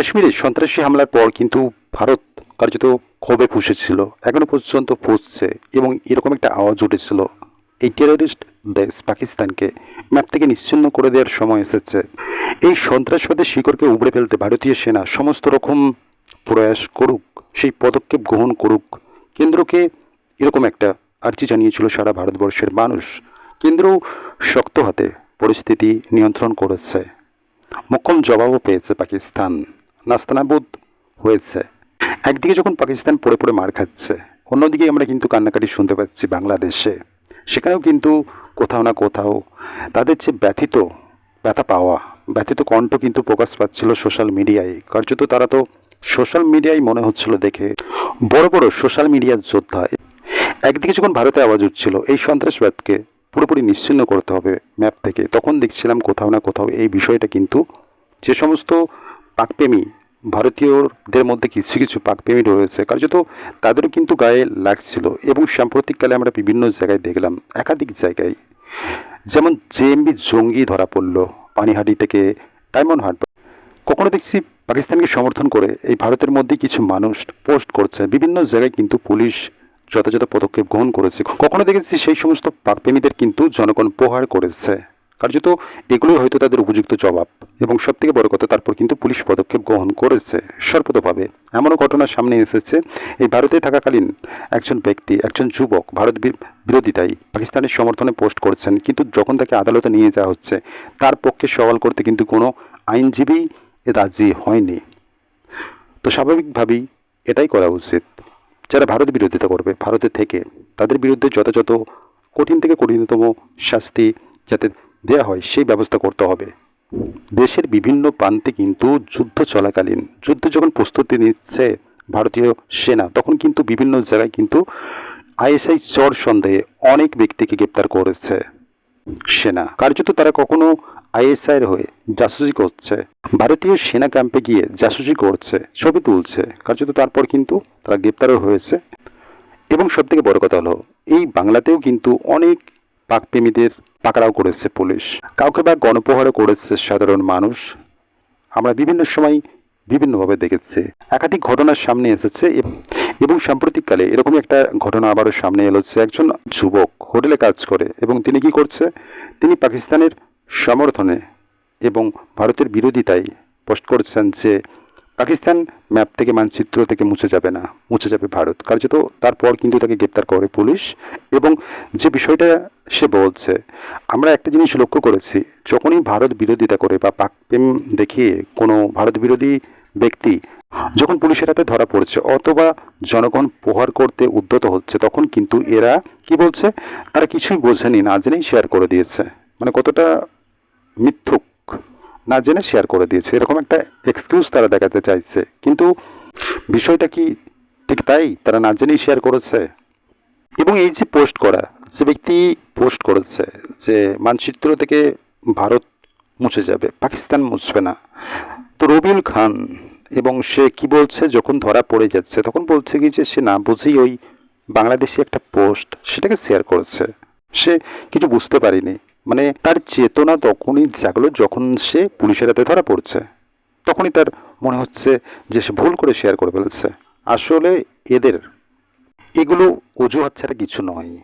কাশ্মীরে সন্ত্রাসী হামলার পর কিন্তু ভারত কার্যত ক্ষোভে ফুসেছিল। এখনও পর্যন্ত ফুসছে এবং এরকম একটা আওয়াজ উঠেছিল। এই টেররিস্ট দেশ পাকিস্তানকে ম্যাপ থেকে নিশ্চিন্ন করে দেওয়ার সময় এসেছে। এই সন্ত্রাসবাদের শিকড়কে উবড়ে ফেলতে ভারতীয় সেনা সমস্ত রকম প্রয়াস করুক, সেই পদক্ষেপ গ্রহণ করুক। কেন্দ্রকে এরকম একটা আর্জি জানিয়েছিল সারা ভারতবর্ষের মানুষ। কেন্দ্র শক্ত হাতে পরিস্থিতি নিয়ন্ত্রণ করেছে। মোক্ষম জবাবও পেয়েছে পাকিস্তান। নাস্তানাবুদ হয়েছে। একদিকে যখন পাকিস্তান পড়ে পড়ে মার খাচ্ছে, অন্যদিকে আমরা কিন্তু কান্নাকাটি শুনতে পাচ্ছি বাংলাদেশে। সেখানেও কিন্তু কোথাও না কোথাও তাদের যে ব্যথিত, ব্যথা পাওয়া, ব্যথিত কণ্ঠ কিন্তু প্রকাশ পাচ্ছিল সোশ্যাল মিডিয়ায়। কার্যত তারা তো সোশ্যাল মিডিয়ায় মনে হচ্ছিল দেখে। বড় বড় সোশ্যাল মিডিয়ার যোদ্ধা। একদিকে যখন ভারতে আওয়াজ উঠছিল, এই সন্ত্রাসবাদকে পুরোপুরি নিশ্চিন্ন করতে হবে ম্যাপ থেকে, তখন দেখছিলাম কোথাও না কোথাও এই বিষয়টা কিন্তু যে সমস্ত পাকপ্রেমী। ভারতীয়দের মধ্যে কিছু কিছু পাকপ্রেমী রয়েছে। কার্যত তাদেরও কিন্তু গায়ে লাগছিল এবং সাম্প্রতিককালে আমরা বিভিন্ন জায়গায় দেখলাম, একাধিক জায়গায়। যেমন জেএমবি জঙ্গি ধরা পড়ল পানিহাটি থেকে ডায়মন্ড হাট কখনো দেখছি পাকিস্তানকে সমর্থন করে এই ভারতের মধ্যে কিছু মানুষ পোস্ট করছে। বিভিন্ন জায়গায় কিন্তু পুলিশ যথাযথ পদক্ষেপ গ্রহণ করেছে। কখনো দেখেছি সেই সমস্ত পাকপ্রেমীদের কিন্তু জনগণ প্রহার করেছে। কার্যত এগুলোই হয়তো তাদের উপযুক্ত জবাব। এবং সব থেকে বড় কথা, তারপর কিন্তু পুলিশ পদক্ষেপ গ্রহণ করেছে সর্বতভাবে। এমনও ঘটনা সামনে এসেছে। এই ভারতে থাকাকালীন একজন ব্যক্তি, একজন যুবক, ভারত বিরোধিতায় পাকিস্তানের সমর্থনে পোস্ট করছেন। কিন্তু যখন তাকে আদালতে নিয়ে যাওয়া হচ্ছে, তার পক্ষে সওয়াল করতে কিন্তু কোনো আইনজীবী রাজি হয়নি। তো স্বাভাবিকভাবেই এটাই করা উচিত। যারা ভারত বিরোধিতা করবে, ভারতে থেকে, তাদের বিরুদ্ধে যথাযথ কঠিন থেকে কঠিনতম শাস্তি যাতে দেয়া হয়, সেই ব্যবস্থা করতে হবে। দেশের বিভিন্ন প্রান্তে কিন্তু যুদ্ধ চলাকালীন, যুদ্ধ যখন প্রস্তুতি নিচ্ছে ভারতীয় সেনা, তখন কিন্তু বিভিন্ন জায়গায় কিন্তু আইএসআই চর সন্দেহে অনেক ব্যক্তিকে গ্রেপ্তার করেছে সেনা। কার্যত তারা কখনো আইএসআইয়ের হয়ে জাসুসি করছে। ভারতীয় সেনা ক্যাম্পে গিয়ে জাসুসি করছে, ছবি তুলছে। কার্যত তারপর কিন্তু তারা গ্রেপ্তারও হয়েছে। এবং সব থেকে বড় কথা হলো, এই বাংলাতেও কিন্তু অনেক পাকপ্রেমীদের পাকড়াও করেছে পুলিশ। কাউকে বা গণপ্রহারও করেছে সাধারণ মানুষ। আমরা বিভিন্ন সময় বিভিন্নভাবে দেখেছি। একাধিক ঘটনার সামনে এসেছে এবং সাম্প্রতিককালে এরকমই একটা ঘটনা আবারও সামনে এলো একজন যুবক হোটেলে কাজ করে এবং তিনি কি করছে? তিনি পাকিস্তানের সমর্থনে এবং ভারতের বিরোধিতায় পোস্ট করছেন যে পাকিস্তান ম্যাপ থেকে মানচিত্র থেকে মুছে যাবে না, মুছে যাবে ভারত। কার্যত তারপর কিন্তু তাকে গ্রেপ্তার করে পুলিশ এবং যে বিষয়টা সে বলছে, আমরা একটা জিনিস লক্ষ্য করেছি, যখনই ভারত বিরোধিতা করে বা পাকপ্রেম দেখিয়ে কোনো ভারত বিরোধী ব্যক্তি যখন পুলিশের হাতে ধরা পড়ছে অথবা জনগণ প্রহার করতে উদ্যত হচ্ছে, তখন কিন্তু এরা কি বলছে? তারা কিছুই বোঝেনি, না জেনেই শেয়ার করে দিয়েছে। মানে কতটা মিথ্যুক না জেনে শেয়ার করে দিয়েছে। এরকম একটা এক্সকিউজ তারা দেখাতে চাইছে। কিন্তু বিষয়টা কি ঠিক তাই? তারা না জেনেই শেয়ার করেছে? এবং এই যে পোস্ট করা, যে ব্যক্তি পোস্ট করেছে, যে মানচিত্র থেকে ভারত মুছে যাবে, পাকিস্তান মুছবে না। তো রবিউল খান এবং সে কি বলছে? যখন ধরা পড়ে যাচ্ছে, তখন বলছে কি যে সে না বুঝেই ওই বাংলাদেশি একটা পোস্ট সেটাকে শেয়ার করেছে। সে কিছু বুঝতে পারেনি। মানে তার চেতনা তখনই জাগলো যখন সে পুলিশের হাতে ধরা পড়ছে। তখনই তার মনে হচ্ছে যে সে ভুল করে শেয়ার করে ফেলেছে। আসলে এদের এগুলো অজুহাত ছাড়া কিছু নয়।